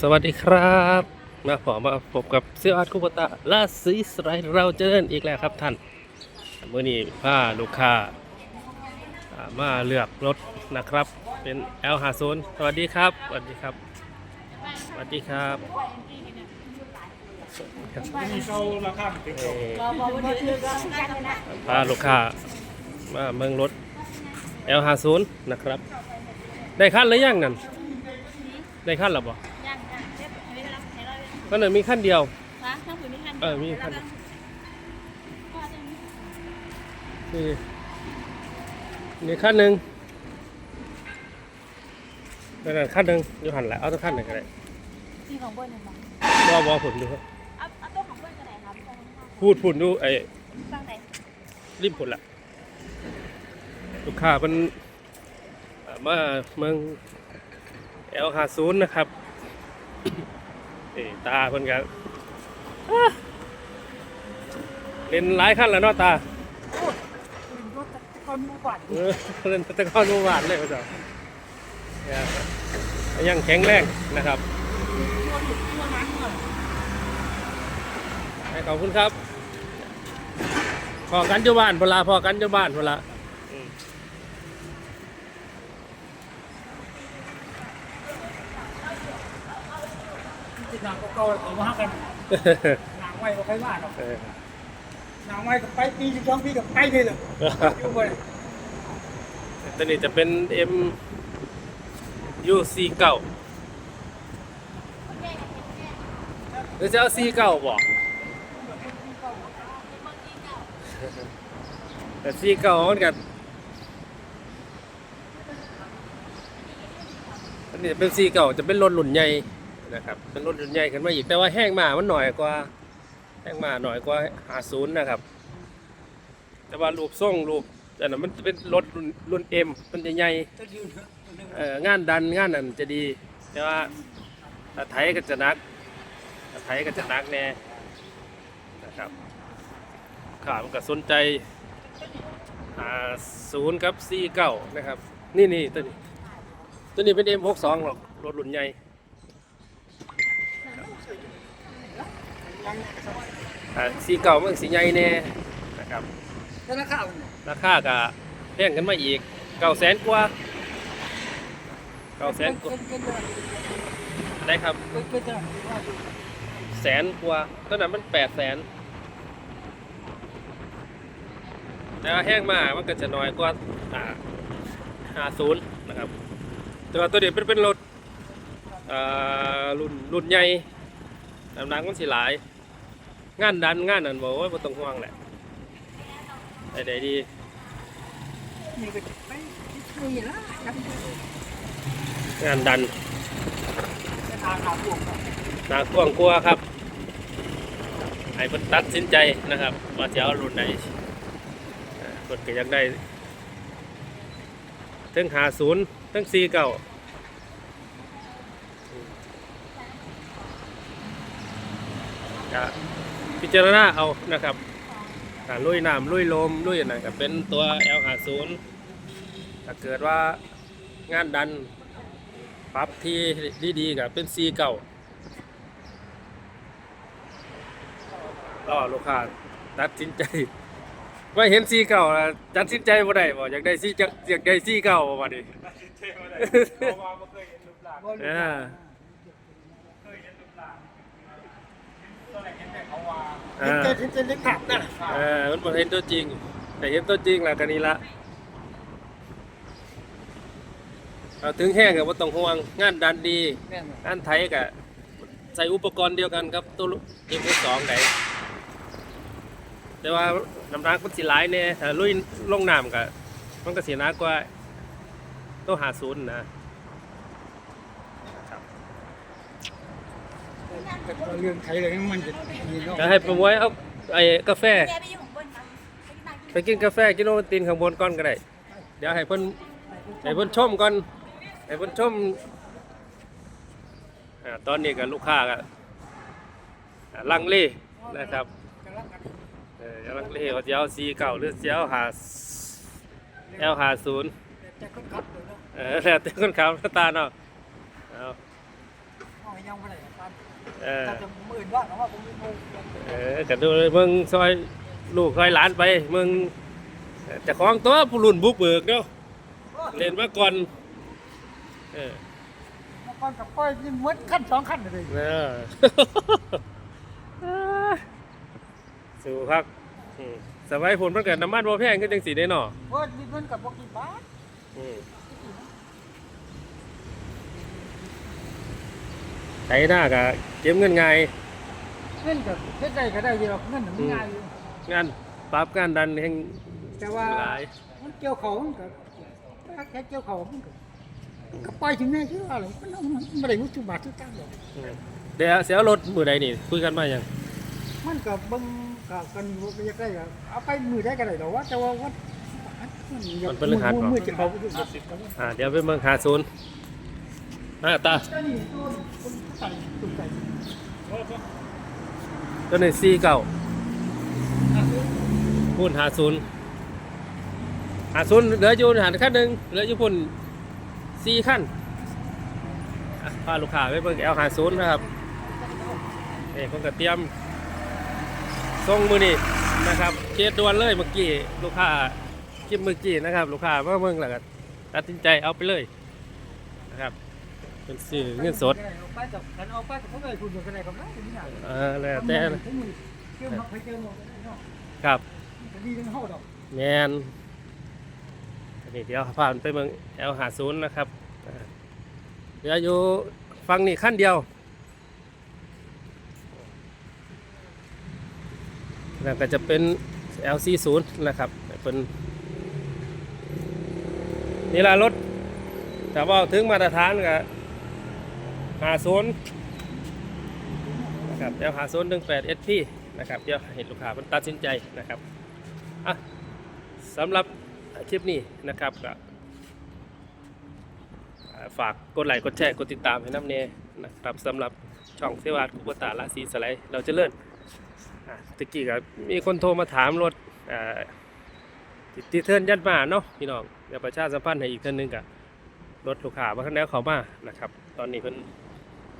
สวัสดีครับ มาผมมาพบกับเซียอาร์ตคุปตะลาซีสไรเราเจอกันอีกแล้วครับท่านเมื่อนี้พาลูกค้าอ่ามาเลือกรถนะครับ เป็น L50 สวัสดีครับ สวัสดีครับ สวัสดีครับมีเขาราคาถึงเอ่อพาลูกค้ามาเมืองรถ L50 นะครับ ได้ขั้นหรือยังนั่นได้ขั้นหรือเปล่า ยังยังเรียบไม่ได้รับ ให้เราเลยก็เลยมีขั้นเดียว นะทั้งผืนมีคันเออมีคัน นี่นี่ขั้นหนึ่งนั่นนะขั้นหนึ่งอยู่หันแหละเอาตัวขั้นหนึ่งก็ได้ที่ของเบิ้ลเนี่ยบอกรอบอผลดูครับเอาเอาตัวของเบิ้ลกันไหนครับตรงข้างพูดผลดูไอ้ฟังไหนริมผลละลูกค้าเป็นอ่ามาเมืองเอลหาศูนย์นะครับ เอตาเพิ่นกันเล่นหลายขั้นแล้วเนาะตาเออเล่นตะก้อนมื่านเลยพ่อเจ้ายังแข็งแรงนะครับขอบคุณครับ พอกันอยู่บ้านพนลาพอกันอยู่บ้านพนละ อืมติดหนังเก่าๆเอามากันหนังไว้ก็ใครว่าหรอกเออหนังไว้ก็ไปปีสิบสองปีก็ไปเลยเลยอยู่ไปตัวนี้จะเป็น M U C เก้าหรือจะเอา C เก้าบอกแต่ C เก้ามันกันอันนี้เป็น C เก้าจะเป็นรถรุ่นใหญ่ นะครับเป็นรถรุ่นใหญ่ขึ้นมาอีกแต่ว่าแห้งมามันหน่อยกว่าแห้งมาหน่อยกว่าหาศูนย์นะครับ แต่ว่ารูปทรงรูปแต่นั้นมันจะเป็นรถรุ่นรุ่นเอ็มมันจะใหญ่เอ่องานดันงานนั้นจะดี แต่ว่าถ้าไทยก็จะนักถ้าไทยก็จะนักแน่นะครับข่าวมันก็สนใจหาศูนย์กับซีเก้านะครับ นี่นี่ตัวนี้ ตัวนี้เป็น M62 หกสองหรอกรถรุ่นใหญ่ อ่าซีเก้ามันสีใหญ่แน่นะครับธนาคารราคาก็แพงกันมาอีกเก้าแสนกว่าเก้าแสนกว่าเป็นได้ครับเป็นเป็นเป็นแสนกว่าตอนนั้นมันแปดแสนแต่ว่าแห้งมากมันก็จะน้อยกว่าอ่าห้าศูนย์นะครับแต่ว่าตัวเดียวเป็นเป็นรถอ่ารุ่นรุ่นใหญ่ น้ำหนักมันสิหลาย งานดันงานนั้นบอกว่าบ่ต้องห่วงแหละได้ได้ดีมีก็ไปมีละยังงานดันจะทางขาพวกหนากว้างกลัวครับให้เพิ่นตัดสินใจนะครับว่าจะเอารุ่นไหนเพิ่นก็อยากได้ถึงหาศูนย์ถึงสี่เก้า ก็พิจารณาเอานะครับการลุยน้ำลุยลมลุยอะไรก็เป็นตัว L หาศูนย์ถ้าเกิดว่างานดันปรับที่ดีๆก็เป็น C เก่ารอลูกค้าตัดสินใจว่าเห็นซีเก่าแล้วตัดสินใจบ่ได้บ่อยากได้ซีจักอยากได้ซีเก่าบ่บัดนี้อ่าเห็นอ่าแต่เห็นแต่เล็กขับนะเออมันบ่เห็นตัวจริง แต่เห็นตัวจริงแล้วก็นี่ละเอาถึงแห้งก็บ่ต้องห่วงงานดันดีแม่นงานไทยก็ใส่อุปกรณ์เดียวกันครับตัวเอ็มสองไหนแต่ว่าน้ำหนักมันสิหลายเนี่ยถ้าลุยลงน้ำก็มันก็สิหนักกว่าตัวหาศูนย์นะเรื่องไทยเลยมันจะมีเนาะจะให้ประมวยเอา ไอ้กาแฟ แกไปอยู่ของเบิ้ลนะไปกินตากินไปกินกาแฟกินโอวัลตินข้างบนก่อนก็ได้ เดี๋ยวให้เพิ่นให้เพิ่นชมก่อนให้เพิ่นชมอ่าตอนนี้กับลูกค้าก็อ่าลังเลนะครับกำลังกันเออลังเลว่าจะเอาสีเก่าหรือจะเอาหาเอลหาศูนย์แต่คนขับเลยเนาะเออแล้วแต่คนขับตาเนาะเอา เอายังไม่ได้ครับเออถ้าจะหมื่นว่าแต่ว่าผมไม่โง่เออก็ดูมึงซอยลูกซอยหลานไปมึงเจะคล้าของตัวผู้รุ่นบุกเบิกเนาะเล่นมาก่อนเออมาก่อนกับก้อยนี่มดขั้นสองขั้นเลยเออสู้ครับอืมสมัยผลมันเกิดน้ำมันบ่แพงก็จังสีได้เนาะเพราะมีเงินกับพวกกี่บาท อืมใช้หน้าก็เก็บเงินไงายเงินกับเฮ็ดได้ก็ได้เดียวเงินมันง่ายอยู่งานปรับงานดันแห่งแต่ว่าหลายมันเกี่ยวเขามันก็แค่เกี่ยวเขามันก็ก็ปล่อยถึงแม่ชื่ออะไรมันเอามันไม่ได้รู้จุบาททุกตั้งหรอกอืมเดี๋ยวเสียรถมือใดนี่คุยกันมายังมันก็เบิ่งก็กันอยู่ไปยังไงก็เอาไปมือได้ก็ได้ดอกว่าแต่ว่าวัดมันมือจะเขาไปดูสิอ่าเดี๋ยวไปเมืองหาศูนย์ มาตาก็นี่ตัวใส่ตุ้มใส่ตัวนี้สี่เก่าพุ่นหาศูนย์หาศูนย์เหลืออยู่หาขั้นหนึ่งเหลืออยู่พุ่นสี่ขั้นพาลูกค้าไปเบิ่งแอลหาศูนย์นะครับนี่เพิ่งก็เตรียมส่งมือนี่นะครับเคสดวนเลยเมื่อกี้ลูกค้าคลิปเมื่อกี้นะครับ ลูกค้าเมาเบิ่งแล้วก็ตัดสินใจเอาไปเลยนะครับ เป็นสื่อเงินสดอาไปกับกันเอาไปกับเขาเลยคุณก็ได้กับได้ที่ไหนเออแล้วแต่นะถึงมือเกี่ยวมาไปเจอหมดเนครับจะดีถึงเฮาดอกแมนอันนี้เดี๋ยวพาไปเมืองแอลหาศูนย์นะครับเดี๋ยวอยู่ฟังนี่ขั้นเดียวแล้วก็จะเป็น LC0 นะครับเป็นนี่ละรถแต่ว่าถึงมาตรฐานกับ หาศูนนะครับเดี๋ยวหาศูนย์หนึ่งแปด SP นะครับเดี๋ยวเห็นลูกค้ามันตัดสินใจนะครับอะสำหรับคลิปนี้นะครับก็ฝากกดไลค์กดแชร์กดติดตามให้น้ำเนนะครับสำหรับช่องเสวาคุปตาลาสีสไลด์เราจะเลื่อนอะตะกี้ก็มีคนโทรมาถามรถอ่าติดเทินยันมาเนาะพี่น้องเดี๋ยวประชาสัมพันธ์ให้อีกเท่านหนึงกับรถลูกค้ามาข้างแล้วเขามานะครับ ตอนนี้เพิ่น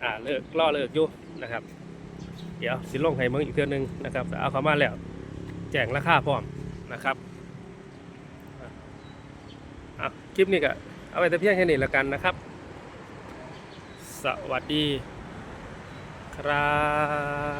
อ่าเลิกล่อเลิกอยู่นะครับ เดี๋ยวสิลงให้เมืองอีกเท่านึงนะครับเอาเขามาแล้วแจ้งราคาพร้อมนะครับอะอะคลิปนี้ก็เอาไว้แต่เพียงแค่นี้แล้วกันนะครับ สวัสดีครับ